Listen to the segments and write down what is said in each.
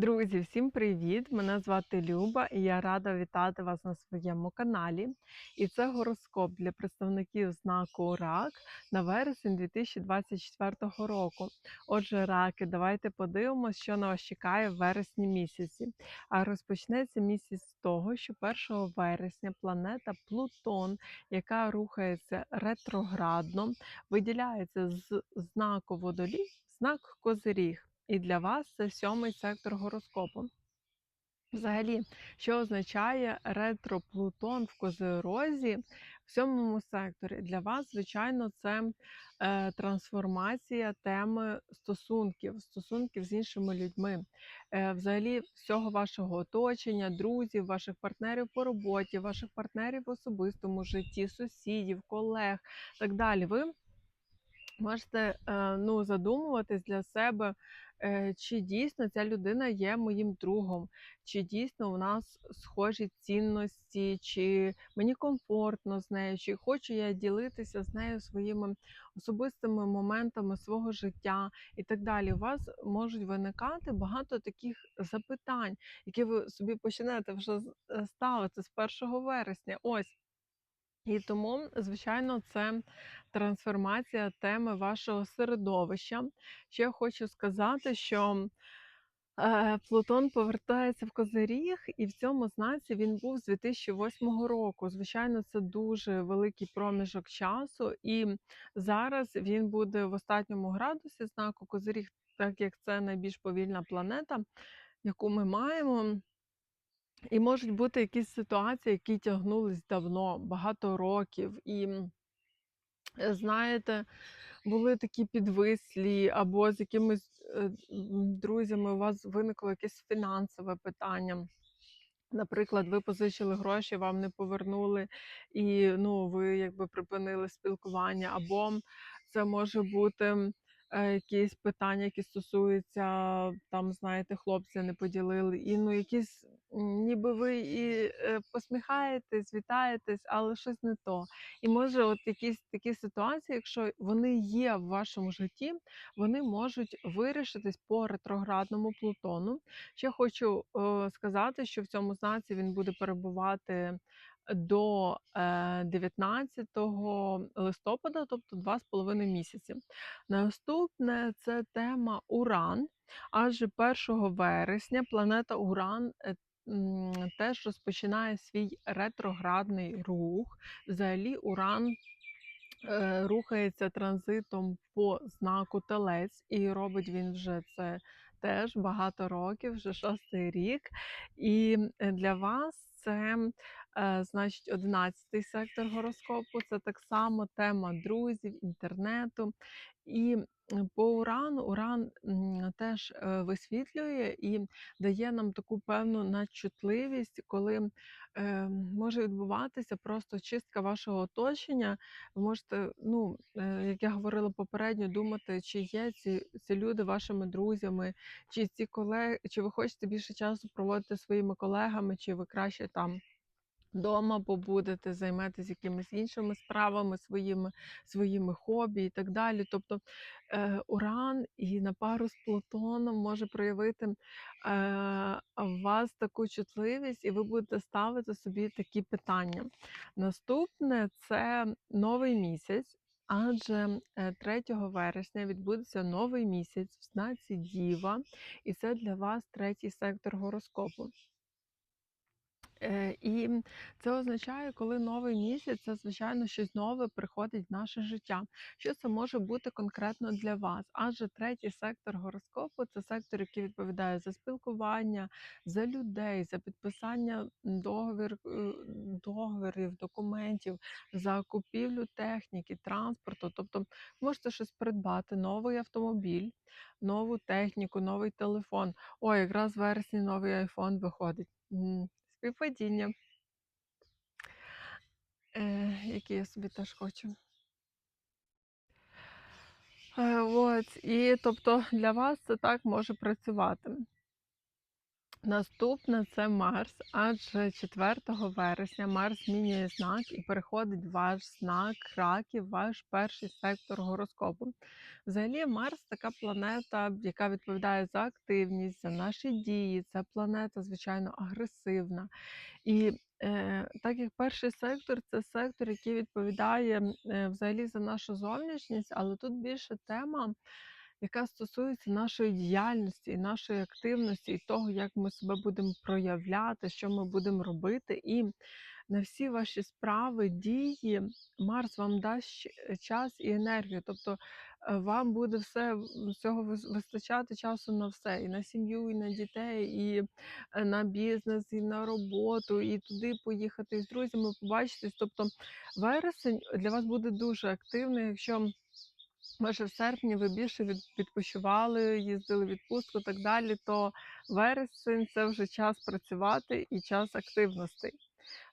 Друзі, всім привіт! Мене звати Люба і я рада вітати вас на своєму каналі. І це гороскоп для представників знаку РАК на вересень 2024 року. Отже, раки, давайте подивимося, що на вас чекає в вересні місяці. А розпочнеться місяць з того, що 1 вересня планета Плутон, яка рухається ретроградно, виділяється з знаку водолій знак Козиріг. І для вас це сьомий сектор гороскопу. Взагалі, що означає ретро-Плутон в Козирозі в сьомому секторі? Для вас, звичайно, це е, трансформація теми стосунків, стосунків з іншими людьми, е, взагалі всього вашого оточення, друзів, ваших партнерів по роботі, ваших партнерів в особистому житті, сусідів, колег так далі. Ви можете е, ну, задумуватись для себе, е, чи дійсно ця людина є моїм другом, чи дійсно у нас схожі цінності, чи мені комфортно з нею, чи хочу я ділитися з нею своїми особистими моментами свого життя і так далі. У вас можуть виникати багато таких запитань, які ви собі почнете вже е, ставити з 1 вересня. Ось. І тому, звичайно, це трансформація теми вашого середовища. Ще хочу сказати, що е, Плутон повертається в Козиріг, і в цьому знаці він був з 2008 року. Звичайно, це дуже великий проміжок часу, і зараз він буде в останньому градусі знаку Козиріг, так як це найбільш повільна планета, яку ми маємо. І можуть бути якісь ситуації, які тягнулись давно, багато років. І е, знаєте, були такі підвислі, або з якимись е, друзями у вас виникло якесь фінансове питання. Наприклад, ви позичили гроші, вам не повернули, і ну, ви якби припинили спілкування, або це може бути якісь питання, які стосуються там, знаєте, хлопця не поділили, і ну якісь ніби ви і е, посміхаєтесь, вітаєтесь, але щось не то. І може, от якісь такі ситуації, якщо вони є в вашому житті, вони можуть вирішитись по ретроградному Плутону. Ще хочу е, сказати, що в цьому знаці він буде перебувати до е, 19 листопада, тобто два з половиною місяці. Наступне це тема Уран. Адже 1 вересня планета Уран е, теж розпочинає свій ретроградний рух. Взагалі, Уран е, рухається транзитом по знаку Телець, і робить він вже це теж багато років, вже шостий рік. І е, для вас це, е, значить, одинадцятий сектор гороскопу. Це так само тема друзів, інтернету. І по урану уран теж е, висвітлює і дає нам таку певну надчутливість, коли е, може відбуватися просто чистка вашого оточення. Ви можете, ну, е, як я говорила попередньо, думати, чи є ці, ці люди вашими друзями, чи ці колеги, чи ви хочете більше часу проводити своїми колегами, чи ви краще там. Дома побудете, займетесь якимись іншими справами, своїми, своїми хобі і так далі. Тобто е, Уран і на пару з Плутоном може проявити е, в вас таку чутливість, і ви будете ставити собі такі питання. Наступне це новий місяць. Адже е, 3 вересня відбудеться новий місяць в знаці Діва, і це для вас третій сектор гороскопу. Е, І це означає, коли новий місяць, це звичайно щось нове приходить в наше життя. Що це може бути конкретно для вас? Адже третій сектор гороскопу це сектор, який відповідає за спілкування, за людей, за підписання договір, е, договорів, документів, за купівлю техніки, транспорту. Тобто можете щось придбати, новий автомобіль, нову техніку, новий телефон. О, якраз в вересні новий айфон виходить. Співпадіння, е, які я собі теж хочу. Е, от, і тобто для вас це так може працювати. Наступне це Марс, адже 4 вересня Марс змінює знак і переходить ваш знак раків, ваш перший сектор гороскопу. Взагалі, Марс така планета, яка відповідає за активність, за наші дії. Це планета, звичайно, агресивна. І е, так як перший сектор це сектор, який відповідає е, взагалі за нашу зовнішність, але тут більше тема яка стосується нашої діяльності нашої активності, і того, як ми себе будемо проявляти, що ми будемо робити. І на всі ваші справи, дії, Марс вам дасть час і енергію. Тобто е, вам буде все всього вистачати часу на все, і на сім'ю, і на дітей, і е, на бізнес, і на роботу, і туди поїхати і з друзями побачитись. Тобто вересень для вас буде дуже активний, якщо. Може, в серпні ви більше відпочивали, їздили в відпустку і так далі, то вересень це вже час працювати і час активностей.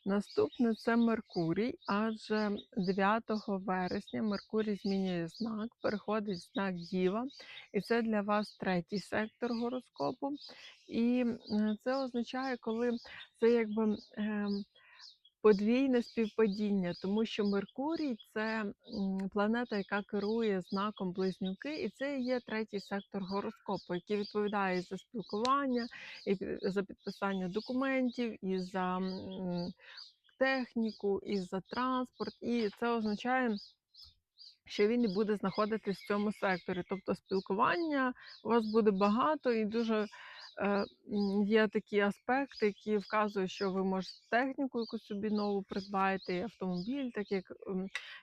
Наступне це Меркурій, адже 9 вересня Меркурій змінює знак, переходить в знак Діва, і це для вас третій сектор гороскопу. І е, це означає, коли це якби. ем, Подвійне співпадіння, тому що Меркурій це планета, яка керує знаком Близнюки, і це є третій сектор гороскопу, який відповідає за спілкування, і за підписання документів, і за техніку, і за транспорт. І це означає, що він і буде знаходитись в цьому секторі. Тобто спілкування у вас буде багато і дуже є такі аспекти, які вказують, що ви можете техніку якусь собі нову придбаєте, і автомобіль, так як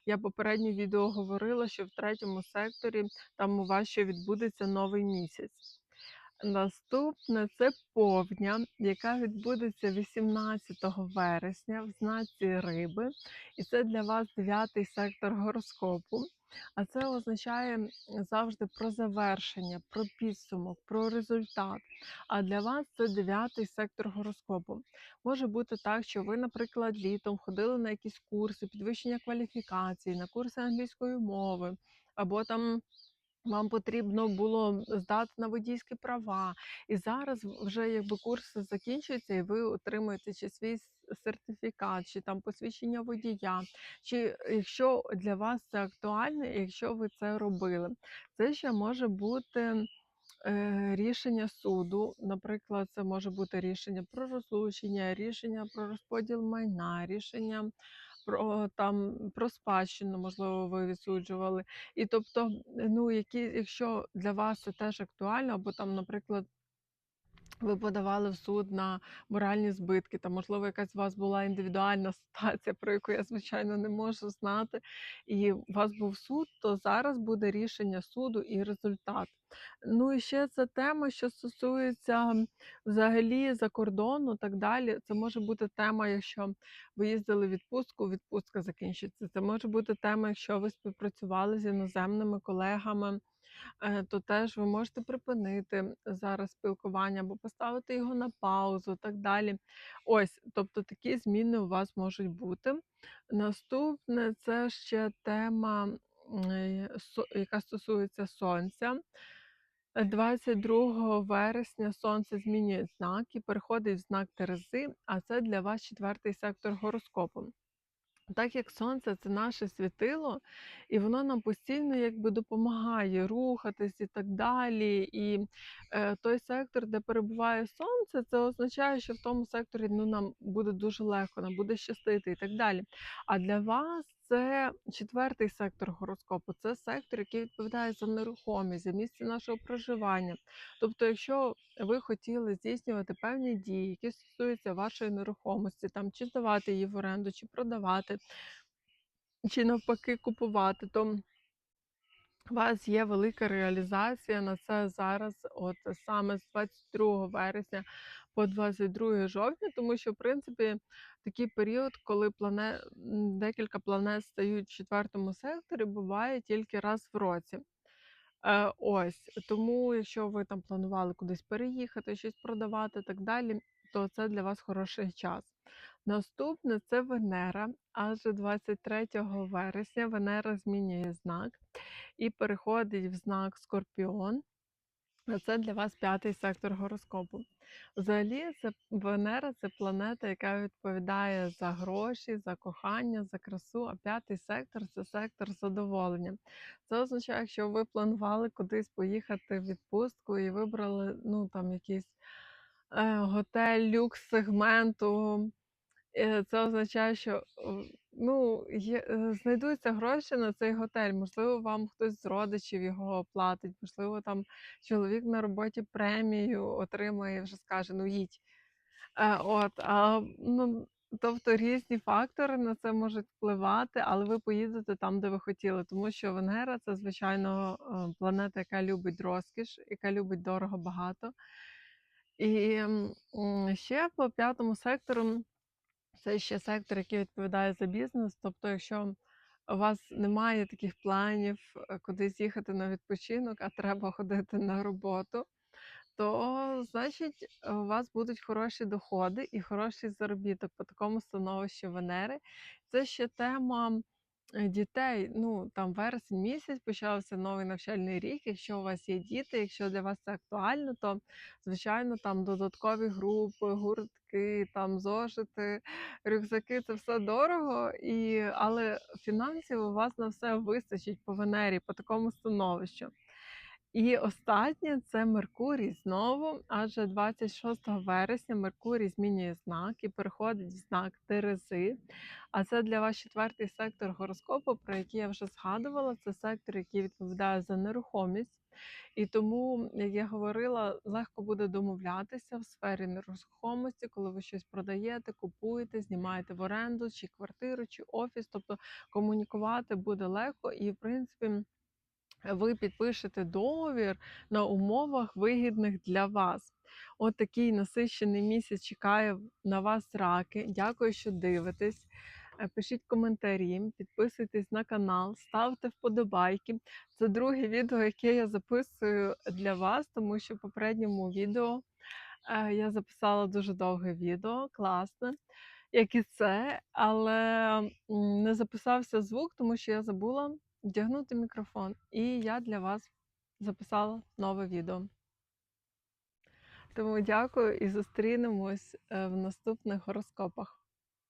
я попереднє відео говорила, що в третьому секторі там у вас ще відбудеться новий місяць. Наступне це повня, яка відбудеться 18 вересня в знаці риби, і це для вас дев'ятий сектор гороскопу. А це означає завжди про завершення, про підсумок, про результат. А для вас це дев'ятий сектор гороскопу. Може бути так, що ви, наприклад, літом ходили на якісь курси, підвищення кваліфікації, на курси англійської мови, або там вам потрібно було здати на водійські права, і зараз вже якби курси закінчуються, і ви отримуєте чи свій сертифікат, чи там посвідчення водія, чи якщо для вас це актуально, якщо ви це робили. Це ще може бути е, рішення суду. Наприклад, це може бути рішення про розлучення, рішення про розподіл майна, рішення про там про спадщину, можливо, ви відсуджували. І тобто, ну які, якщо для вас це теж актуально, або там, наприклад. Ви подавали в суд на моральні збитки, та, можливо, якась у вас була індивідуальна ситуація, про яку я, звичайно, не можу знати, і у вас був суд, то зараз буде рішення суду і результат. Ну і ще це тема, що стосується взагалі за кордону, так далі. Це може бути тема, якщо ви їздили в відпустку, відпустка закінчиться. Це може бути тема, якщо ви співпрацювали з іноземними колегами е, то теж ви можете припинити зараз спілкування або поставити його на паузу, так далі. Ось, тобто такі зміни у вас можуть бути. Наступне це ще тема, е, яка стосується сонця. Е, 22 вересня сонце змінює знак і переходить в знак Терези, а це для вас четвертий сектор гороскопу. Так як сонце це наше світило, і воно нам постійно якби допомагає рухатись і так далі. І е, той сектор, де перебуває сонце, це означає, що в тому секторі ну, нам буде дуже легко, нам буде щастити і так далі. А для вас це четвертий сектор гороскопу, це сектор, який відповідає за нерухомість, за місце нашого проживання. Тобто, якщо ви хотіли здійснювати певні дії, які стосуються вашої нерухомості, там чи здавати її в оренду, чи продавати, чи навпаки купувати, то у вас є велика реалізація на це зараз, от саме з 22 вересня по 22 жовтня, тому що в принципі такий період, коли плане... декілька планет стають в четвертому секторі, буває тільки раз в році. Е, ось тому, якщо ви там планували кудись переїхати, щось продавати, і так далі, то це для вас хороший час. Наступне це Венера, адже 23 вересня Венера змінює знак і переходить в знак Скорпіон. Це для вас п'ятий сектор гороскопу. Взагалі, це Венера це планета, яка відповідає за гроші, за кохання, за красу. А п'ятий сектор це сектор задоволення. Це означає, якщо ви планували кудись поїхати в відпустку і вибрали ну там якийсь е, готель люкс сегменту. Е, Це означає, що ну, є, е, знайдуться гроші на цей готель. Можливо, вам хтось з родичів його оплатить, можливо, там чоловік на роботі премію отримає і вже скаже: ну їдь. Е, От, а, ну, тобто різні фактори на це можуть впливати, але ви поїдете там, де ви хотіли, тому що Венера це, звичайно, планета, яка любить розкіш, яка любить дорого багато. І ще по п'ятому сектору. Це ще сектор, який відповідає за бізнес. Тобто, якщо у вас немає таких планів куди кудись їхати на відпочинок, а треба ходити на роботу, то значить у вас будуть хороші доходи і хороший заробіток по такому становищу Венери. Це ще тема е, дітей. Ну там вересень місяць почався новий навчальний рік. Якщо у вас є діти, якщо для вас це актуально, то звичайно там додаткові групи, гуртки, там зошити, рюкзаки це все дорого, і але фінансів у вас на все вистачить по Венері, по такому становищу. І останнє це Меркурій знову, адже 26 вересня Меркурій змінює знак і переходить в знак Терези. А це для вас четвертий сектор гороскопу, про який я вже згадувала. Це сектор, який відповідає за нерухомість. І тому, як я говорила, легко буде домовлятися в сфері нерухомості, коли ви щось продаєте, купуєте, знімаєте в оренду, чи квартиру, чи офіс. Тобто комунікувати буде легко і, в принципі ви підпишете договір на умовах вигідних для вас. От такий насичений місяць чекає на вас раки. Дякую, що дивитесь. Е, Пишіть коментарі, підписуйтесь на канал, ставте вподобайки. Це друге відео, яке я записую для вас, тому що в попередньому відео е, я записала дуже довге відео, класне, як і це, але не записався звук, тому що я забула вдягнути мікрофон. І я для вас записала нове відео. Тому дякую і зустрінемось е, в наступних гороскопах.